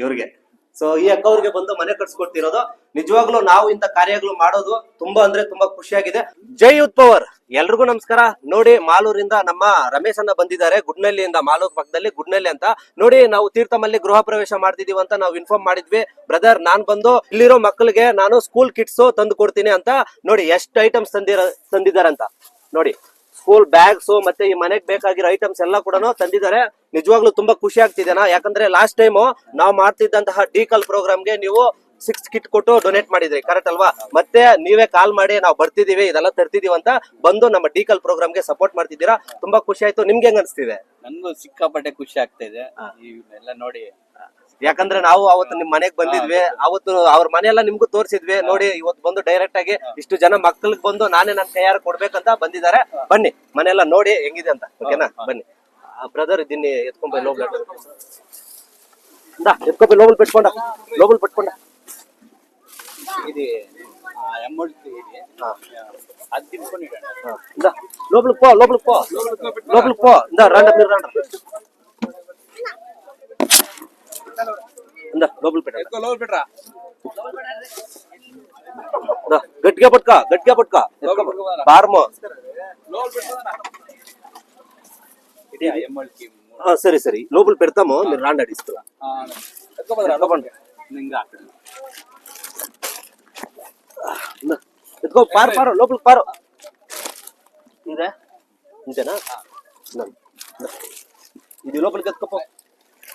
ಇವ್ರಿಗೆ. ಸೊ ಈ ಅಕ್ಕ ಅವ್ರಿಗೆ ಬಂದು ಮನೆ ಕಟ್ಸ್ಕೊಡ್ತಿರೋದು. ನಿಜವಾಗ್ಲೂ ನಾವು ಇಂತ ಕಾರ್ಯಗಳು ಮಾಡೋದು ತುಂಬಾ ಅಂದ್ರೆ ತುಂಬಾ ಖುಷಿಯಾಗಿದೆ. ಜೈ ಯೂತ್ ಪವರ್. ಎಲ್ರಿಗೂ ನಮಸ್ಕಾರ. ನೋಡಿ, ಮಾಲೂರಿಂದ ನಮ್ಮ ರಮೇಶ್ ಅನ್ನ ಬಂದಿದ್ದಾರೆ. ಗುಡ್ನಲ್ಲಿಯಿಂದ ಮಾಲೂರ್ ಪಕ್ಕದಲ್ಲಿ ಗುಡ್ನಲ್ಲಿ ಅಂತ. ನೋಡಿ, ನಾವು ತೀರ್ಥಮಲ್ಲಿ ಗೃಹ ಪ್ರವೇಶ ಮಾಡ್ತಿದೀವಿ ಅಂತ ನಾವು ಇನ್ಫಾರ್ಮ್ ಮಾಡಿದ್ವಿ. ಬ್ರದರ್ ನಾನ್ ಬಂದು ಇಲ್ಲಿರೋ ಮಕ್ಕಳಿಗೆ ನಾನು ಸ್ಕೂಲ್ ಕಿಟ್ಸ್ ತಂದು ಕೊಡ್ತೀನಿ ಅಂತ. ನೋಡಿ, ಎಷ್ಟು ಐಟಮ್ಸ್ ತಂದಿರ ತಂದಿದ್ದಾರೆ ಅಂತ. ನೋಡಿ. ಸ್ಕೂಲ್ ಬ್ಯಾಗ್ಸ್ ಮತ್ತೆ ಈ ಮನೆಗೆ ಬೇಕಾಗಿರೋ ಐಟಮ್ಸ್ ಎಲ್ಲ ಕೂಡ ತಂದಿದ್ದಾರೆ. ನಿಜವಾಗ್ಲೂ ತುಂಬಾ ಖುಷಿ ಆಗ್ತಿದೆನಾ ಯಾಕಂದ್ರೆ ಲಾಸ್ಟ್ ಟೈಮ್ ನಾವು ಮಾಡ್ತಿದ್ದಂತಹ ಡಿಕಲ್ ಪ್ರೋಗ್ರಾಮ್ಗೆ ನೀವು ಸಿಕ್ಸ್ ಕಿಟ್ ಕೊಟ್ಟು ಡೊನೇಟ್ ಮಾಡಿದ್ರಿ. ಕರೆಕ್ಟ್ ಅಲ್ವಾ? ಮತ್ತೆ ನೀವೇ ಕಾಲ್ ಮಾಡಿ ನಾವು ಬರ್ತಿದೀವಿ ಇದೆಲ್ಲ ತರ್ತಿದೀವಿ ಅಂತ ಬಂದು ನಮ್ಮ ಡಿಕಲ್ ಪ್ರೋಗ್ರಾಮ್ಗೆ ಸಪೋರ್ಟ್ ಮಾಡ್ತಿದ್ದೀರಾ. ತುಂಬಾ ಖುಷಿ ಆಯ್ತು. ನಿಮ್ಗೆ ಹೆಂಗ್ ಅನ್ಸ್ತಿದೆ? ನನ್ಗೂ ಸಿಕ್ಕಾಪಟ್ಟೆ ಖುಷಿ ಆಗ್ತಾ ಇದೆ. ನೋಡಿ ಯಾಕಂದ್ರೆ ನಾವು ಅವತ್ತು ನಿಮ್ ಮನೆಗ್ ಬಂದಿದ್ವಿ ಅವತ್ತು ಅವ್ರ ಮನೆಯೆಲ್ಲ ನಿಮ್ಗೂ ತೋರಿಸಿದ್ವಿ ನೋಡಿ ಇವತ್ತು ಬಂದು ಡೈರೆಕ್ಟ್ ಆಗಿ ಇಷ್ಟು ಜನ ಮಕ್ಕಳಿಗೆ ಬಂದು ನಾನೇ ನನ್ನ ಕೈಯಾರ ಕೊಡ್ಬೇಕಂತ ಬಂದಿದ್ದಾರೆ ಬನ್ನಿ ಮನೆಯೆಲ್ಲ ನೋಡಿ ಹೆಂಗಿದೆ ಅಂತ ಓಕೆನಾ ಬನ್ನಿ ಬ್ರದರ್ ಇದನ್ನ ಎತ್ಕೊಂಡ್ ಲೋಬಲ್ ಎತ್ಕೊಬಿ ಲೋಬಲ್ ಪೆಟ್ಕೊಂಡ ಲೋಬಲ್ ಪೆಟ್ಕೊಂಡ ಇದು ಅಮೌಂಟ್ ಇದೆ ಹಾ. ಅದ್ ತಿನ್ಕೊಂಡು ಇಡೋಣ ಇಂದ ಲೋಬಲ್ ಪೋ ಲೋಬಲ್ ಪೋ ಲೋಬಲ್ ಪೋ ಇಂದ ರಾಂಡ మీరు రాండ ఇంద లోపల పెట్టండి ఇంద, గట్టిగా పట్టుకో గట్టిగా పట్టుకో బారము. సరే సరే. లోపల పెడతాము మీరు రాండి అడిస్తూ ఇంకా ఎత్తుకో పారు పారు లోపలికి పారు. ఇంతేనా. ఇది లోపలికి ఎత్తుకోపో.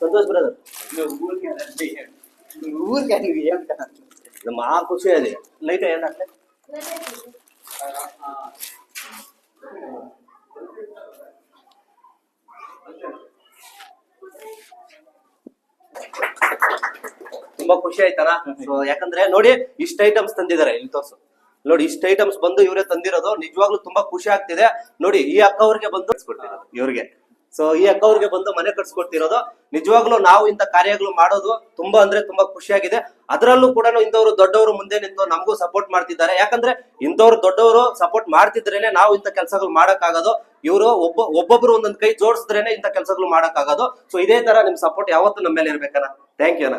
ಸಂತೋಷ್ ಬ್ರದರ್ ಊರಿಗೆ ಏನು ನಮ್ಮ ಆ ಖುಷಿ ಅದೇ. ಲೈಟ್ ಏನಾಗ್ತದೆ ತುಂಬಾ ಖುಷಿ ಆಯ್ತಾರ ಸೊ ಯಾಕಂದ್ರೆ ನೋಡಿ ಇಷ್ಟ ಐಟಮ್ಸ್ ತಂದಿದ್ದಾರೆ ಇಲ್ಲಿ ತೋರ್ಸು ನೋಡಿ ಇಷ್ಟ ಐಟಮ್ಸ್ ಬಂದು ಇವರೇ ತಂದಿರೋದು ನಿಜವಾಗ್ಲೂ ತುಂಬಾ ಖುಷಿ ಆಗ್ತಿದೆ. ನೋಡಿ ಈ ಅಕ್ಕ ಅವ್ರಿಗೆ ಬಂದು ಇವ್ರಿಗೆ. ಸೊ ಈ ಅಕ್ಕ ಅವ್ರಿಗೆ ಬಂದು ಮನೆ ಕಟ್ಸ್ಕೊಡ್ತಿರೋದು. ನಿಜವಾಗ್ಲೂ ನಾವು ಇಂಥ ಕಾರ್ಯಗಳು ಮಾಡೋದು ತುಂಬಾ ಅಂದ್ರೆ ತುಂಬಾ ಖುಷಿಯಾಗಿದೆ. ಅದರಲ್ಲೂ ಕೂಡ ಇಂಥವ್ರು ದೊಡ್ಡವರು ಮುಂದೆ ನಿಂತು ನಮಗೂ ಸಪೋರ್ಟ್ ಮಾಡ್ತಿದ್ದಾರೆ. ಯಾಕಂದ್ರೆ ಇಂಥವ್ರು ದೊಡ್ಡವರು ಸಪೋರ್ಟ್ ಮಾಡ್ತಿದ್ರೇನೆ ನಾವು ಇಂಥ ಕೆಲಸಗಳು ಮಾಡೋಕ್ಕಾಗೋದು. ಇವರು ಒಬ್ಬ, ಒಬ್ಬೊಬ್ರು ಒಂದೊಂದು ಕೈ ಜೋಡಿಸಿದ್ರೇನೆ ಇಂಥ ಕೆಲಸಗಳು ಮಾಡೋಕ್ಕಾಗೋದು. ಸೊ ಇದೇ ತರ ನಿಮ್ ಸಪೋರ್ಟ್ ಯಾವತ್ತೂ ನಮ್ಮ ಮೇಲೆ ಇರ್ಬೇಕಣ್ಣ. ಥ್ಯಾಂಕ್ ಯು ಅಣ್ಣ.